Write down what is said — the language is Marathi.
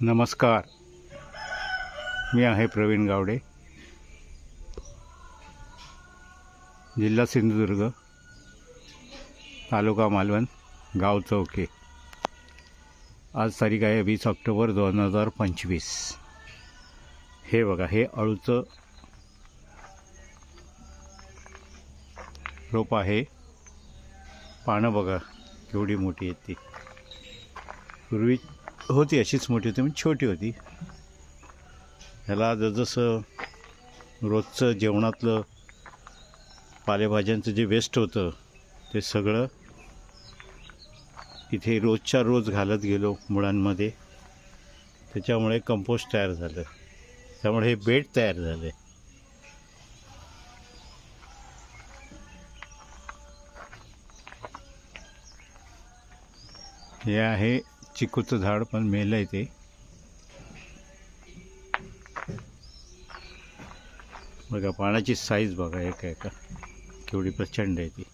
नमस्कार. मी आहे प्रवीण गावडे. जिल्हा सिंधुदुर्ग तालुका मालवण गाव चौके. आज तारीख आहे वीस ऑक्टोबर दोन हजार पंचवीस. हे बघा हे अळूचं रोप आहे. पानं बघा केवढी मोठी आहेत ती. पूर्वी होती अशीच मोठी होती म्हणजे छोटी होती. ह्याला जसं रोजचं जेवणातलं पालेभाज्यांचं जे वेस्ट होतं ते सगळं इथे रोजच्या रोज घालत गेलो मुळांमध्ये. त्याच्यामुळे कंपोस्ट तयार झालं. त्यामुळे हे बेड तयार झाले. हे आहे चिकूचं झाड पण मेलं आहे ते. बघा पाण्याची साईज बघा एका एका केवढी प्रचंड आहे ती.